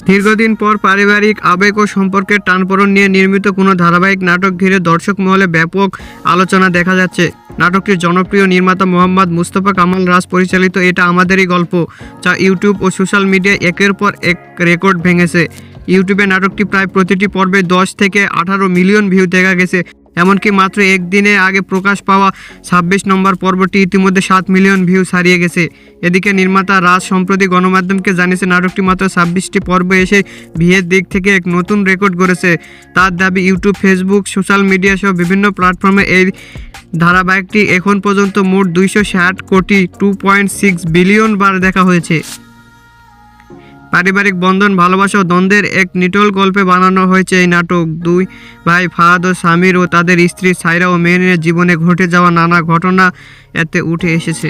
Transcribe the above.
দীর্ঘদিন পর পারিবারিক আবেগ ও সম্পর্কের টানপোড়েন নিয়ে নির্মিত কোনো ধারাবাহিক নাটক ঘিরে দর্শক মহলে ব্যাপক আলোচনা দেখা যাচ্ছে। নাটকটির জনপ্রিয় নির্মাতা মোহাম্মদ মুস্তফা কামাল রাজ পরিচালিত এটা আমাদেরই গল্প, যা ইউটিউব ও সোশ্যাল মিডিয়ায় একের পর এক রেকর্ড ভেঙেছে। ইউটিউবে নাটকটি প্রায় প্রতিটি পর্বে দশ থেকে আঠারো মিলিয়ন ভিউ দেখা গেছে। এমনকি মাত্র একদিনে আগে প্রকাশ পাওয়া ছাব্বিশ নম্বর পর্বটি ইতিমধ্যে সাত মিলিয়ন ভিউ ছাড়িয়ে গেছে। এদিকে নির্মাতা রাজ সম্প্রতি গণমাধ্যমকে জানিয়েছে নাটকটি মাত্র ছাব্বিশটি পর্বে এসে ভিয়ের দিক থেকে এক নতুন রেকর্ড করেছে তার দাবি, ইউটিউব, ফেসবুক, সোশ্যাল মিডিয়া সহ বিভিন্ন প্ল্যাটফর্মে এই ধারাবাহিকটি এখন পর্যন্ত মোট দুইশো ষাট crore two point six billion বার দেখা হয়েছে। পারিবারিক বন্ধন, ভালোবাসা ও দ্বন্দ্বের এক নিটল গল্পে বানানো হয়েছে এই নাটক। দুই ভাই ফাহাদ ও সামির ও তাদের স্ত্রী সাইরা ও মেহরিনের জীবনে ঘটে যাওয়া নানা ঘটনা এতে উঠে এসেছে।